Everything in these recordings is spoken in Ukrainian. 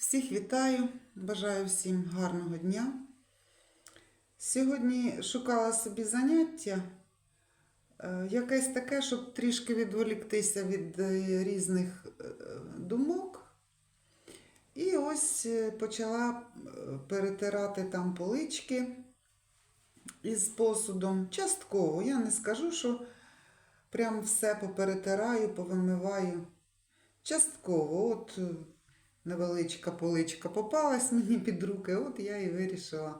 Всіх вітаю, бажаю всім гарного дня. Сьогодні шукала собі заняття, е, якесь таке, щоб трішки відволіктися від е, різних е, думок. І ось почала перетирати там полички із посудом. Частково. Я не скажу, що прям все поперетираю, повимиваю. Частково, от невеличка поличка попалась мені під руки, от я і вирішила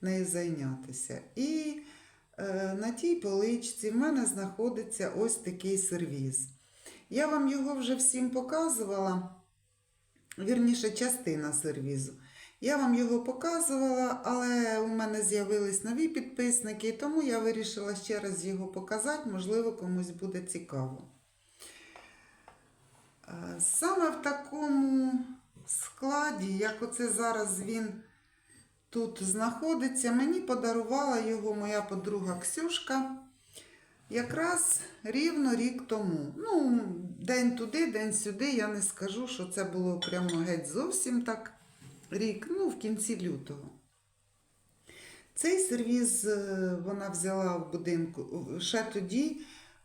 нею зайнятися. І е, на тій поличці в мене знаходиться ось такий сервіз. Я вам його вже всім показувала, вірніше, частина сервізу. Я вам його показувала, але у мене з'явились нові підписники, тому я вирішила ще раз його показати, можливо, комусь буде цікаво. Е, Саме в такому складі, як оце зараз він тут знаходиться, мені подарувала його моя подруга Ксюшка якраз рівно рік тому. Ну, день туди, день сюди. Я не скажу, що це було прямо геть зовсім так рік, ну, в кінці лютого. Цей сервіз е, вона взяла в будинку ще тоді.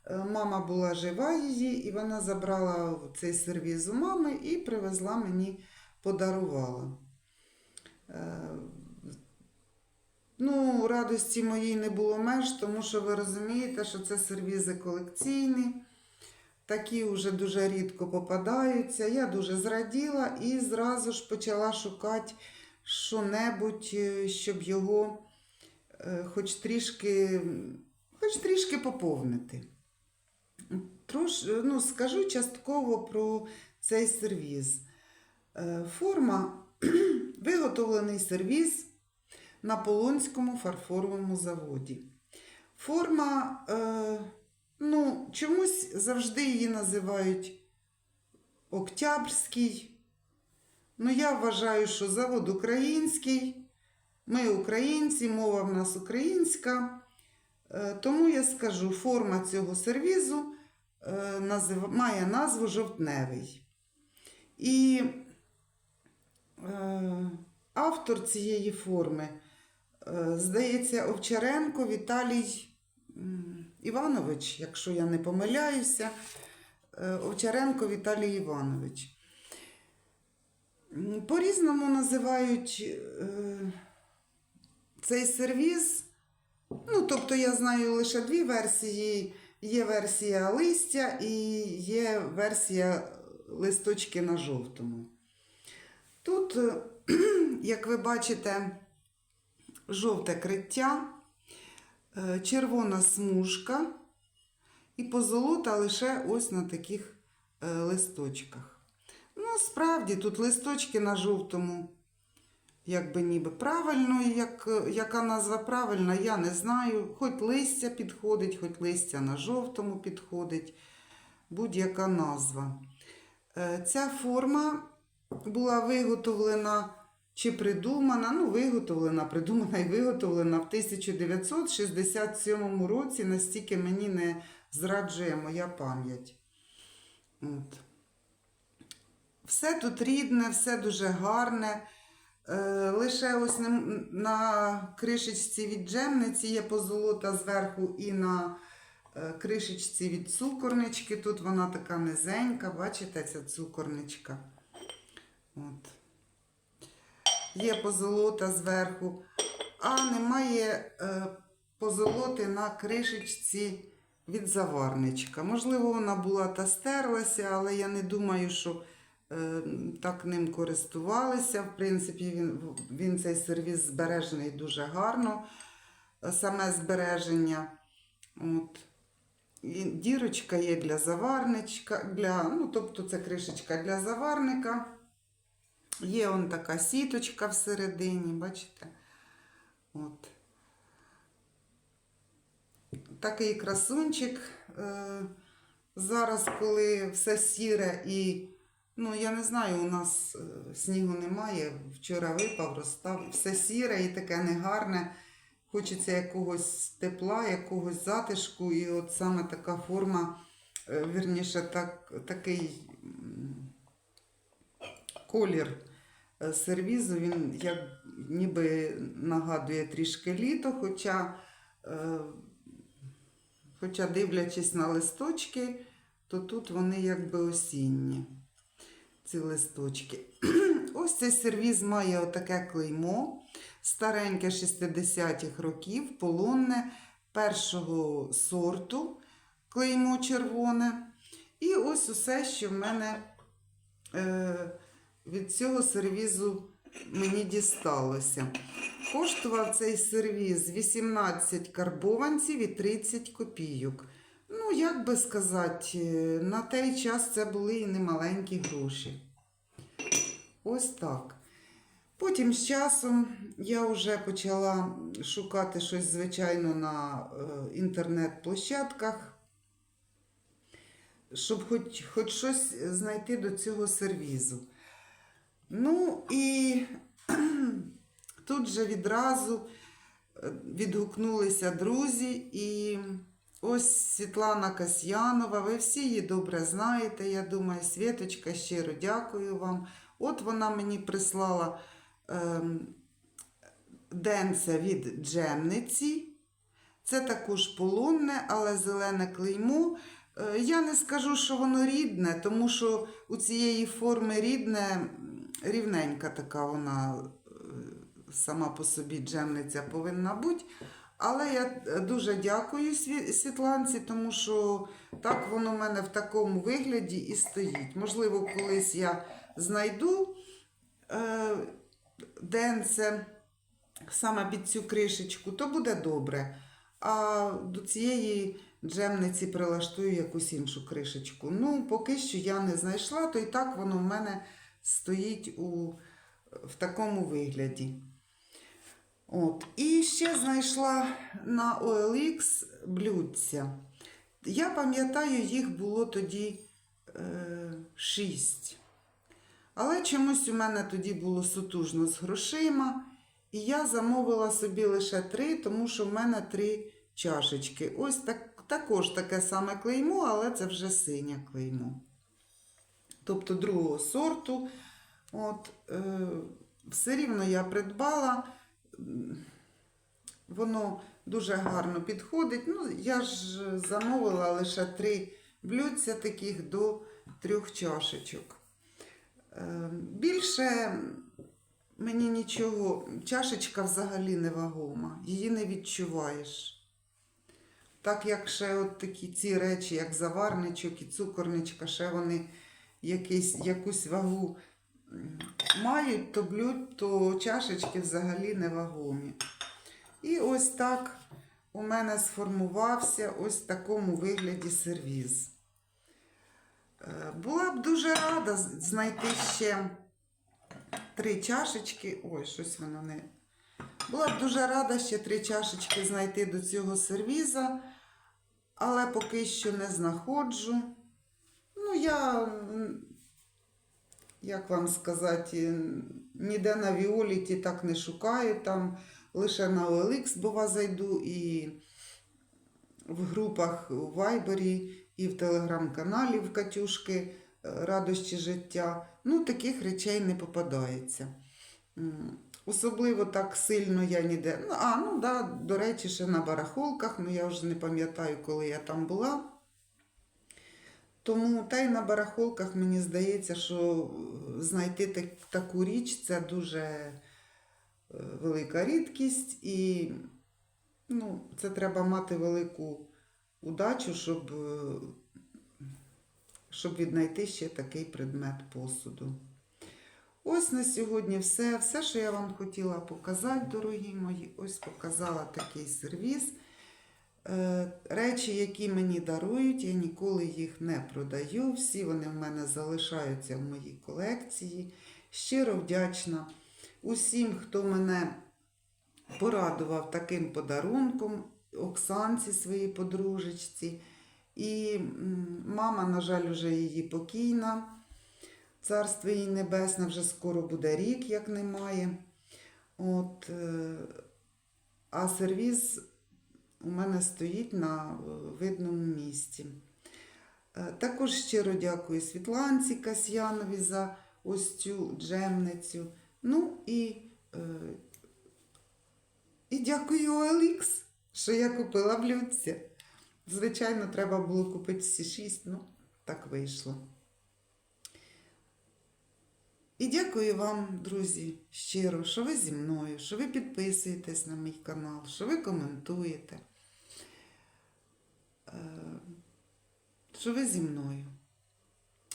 Е, Мама була жива її, і вона забрала цей сервіз у мами і привезла мені, подарувала. Е, Ну, радості моїй не було меж, тому що ви розумієте, що це сервізи колекційні. Такі вже дуже рідко попадаються. Я дуже зраділа і зразу ж почала шукати що-небудь, е, щоб його хоч трішки, хоч трішки поповнити. Трош, ну, скажу частково про цей сервіз. Е, Форма виготовлений сервіз на Полонському фарфоровому заводі. Форма, е, ну, чомусь завжди її називають Октябрський. Ну, я вважаю, що завод український. Ми українці, мова в нас українська. Е, Тому я скажу, форма цього сервізу е, має назву жовтневий. І е, автор цієї форми, е, здається, Овчаренко Віталій Іванович, якщо я не помиляюся, е, Овчаренко Віталій Іванович. По-різному називають е, цей сервіз. Ну, тобто я знаю лише дві версії. Є версія листя і є версія листочки на жовтому. Тут, е, як ви бачите, жовте криття, е, червона смужка і позолота лише ось на таких е, листочках. Ну, справді, тут листочки на жовтому, якби ніби правильно, як, яка назва правильна, я не знаю. Хоч листя підходить, хоч листя на жовтому підходить, будь-яка назва. Е, Ця форма була виготовлена чи придумана, ну, виготовлена, придумана і виготовлена в 1967 році, настільки мені не зраджує моя пам'ять. От. Все тут рідне, все дуже гарне. Е, лише ось на, кришечці від джемниці є позолота зверху і на е, кришечці від цукорнички. Тут вона така низенька, бачите, ця цукорничка. От. Є позолота зверху, а немає е, позолоти на кришечці від заварничка. Можливо, вона була та стерлася, але я не думаю, що так ним користувалися. В принципі, він, він цей сервіс збережений дуже гарно, е, саме збереження. От. І дірочка є для заварничка, для, ну, тобто це кришечка для заварника. Є он така сіточка всередині, бачите? От. Такий красунчик. Е, зараз, коли все сіре і, ну, я не знаю, у нас е, снігу немає. Вчора випав, розстав. Все сіре і таке негарне. Хочеться якогось тепла, якогось затишку. І от саме така форма, е, вірніше, так, такий колір е, сервізу він як ніби нагадує трішки літо, хоча, хоча дивлячись на листочки, то тут вони якби осінні. Ці листочки. Ось цей сервіз має отаке клеймо, стареньке 60-х років, полонне першого сорту, клеймо червоне. І ось усе, що в мене е, від цього сервізу мені дісталося. Коштував цей сервіз 18 карбованців і 30 копійок. Ну, як би сказати, на той час це були і немаленькі гроші. Ось так. Потім з часом я вже почала шукати щось, звичайно, на е, інтернет-площадках, щоб хоч, хоч щось знайти до цього сервізу. Ну і тут же відразу е, відгукнулися друзі, і ось Світлана Касьянова, ви всі її добре знаєте, я думаю, Світочка, щиро дякую вам. От вона мені прислала ем, денце від джемниці. Це також полонне, але зелене клеймо. Е, Я не скажу, що воно рідне, тому що у цієї форми рідне, рівненька така вона е, сама по собі джемниця повинна бути. Але я е, дуже дякую Світланці, тому що так воно в мене в такому вигляді і стоїть. Можливо, колись я знайду е, денце саме під цю кришечку, то буде добре. А до цієї джемниці прилаштую якусь іншу кришечку. Ну, поки що я не знайшла, то і так воно в мене стоїть у, в такому вигляді. От. І ще знайшла на OLX блюдця. Я пам'ятаю, їх було тоді е, 6. Але чомусь у мене тоді було сутужно з грошима. І я замовила собі лише три, тому що в мене три чашечки. Ось так, також таке саме клеймо, але це вже синє клеймо. Тобто другого сорту. От, е, все рівно я придбала. Воно дуже гарно підходить. Ну, я ж замовила лише три блюдця таких до трьох чашечок. Е, Більше мені нічого, чашечка взагалі не вагома, її не відчуваєш. Так як ще от такі ці речі, як заварничок і цукорничка, ще вони якийсь, якусь вагу мають, то блюд, то чашечки взагалі не вагомі. І ось так у мене сформувався ось в такому вигляді сервіз. Е, Була б дуже рада знайти ще три чашечки. Ой, щось воно не. Була б дуже рада ще три чашечки знайти до цього сервіза, але поки що не знаходжу. Ну, я, як вам сказати, ніде на Віоліті так не шукаю. Там лише на OLX, бува, зайду і в групах у Вайбері, і в телеграм-каналі в Катюшки е, Радощі життя. Ну, таких речей не попадається. Особливо так сильно я ніде. Ну, а, ну да, до речі, ще на барахолках, ну я вже не пам'ятаю, коли я там була. Тому та й на барахолках мені здається, що е, знайти так, таку річ це дуже е, велика рідкість, і ну, це треба мати велику удачу, щоб, е, щоб віднайти ще такий предмет посуду. Ось на сьогодні все. Все, що я вам хотіла показати, дорогі мої, ось показала такий сервіс. Е, Речі, які мені дарують, я ніколи їх не продаю. Всі вони в мене залишаються в моїй колекції. Щиро вдячна усім, хто мене порадував таким подарунком, Оксанці своїй подружечці. І мама, на жаль, вже її покійна. Царство їй небесне вже скоро буде рік, як немає. От, е, а сервіз у мене стоїть на е, видному місці. Е, Також щиро дякую Світланці Касьянові за ось цю джемницю. Ну і, е, і дякую OLX, що я купила блюдце. Звичайно, треба було купити всі шість, ну так вийшло. І дякую вам, друзі, щиро, що ви зі мною, що ви підписуєтесь на мій канал, що ви коментуєте, е, що ви зі мною.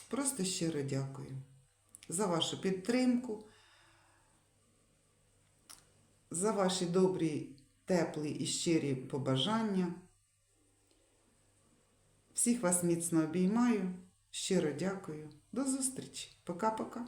Просто щиро дякую за вашу підтримку, за ваші добрі, теплі і щирі побажання. Всіх вас міцно обіймаю. Щиро дякую. До зустрічі. Пока-пока.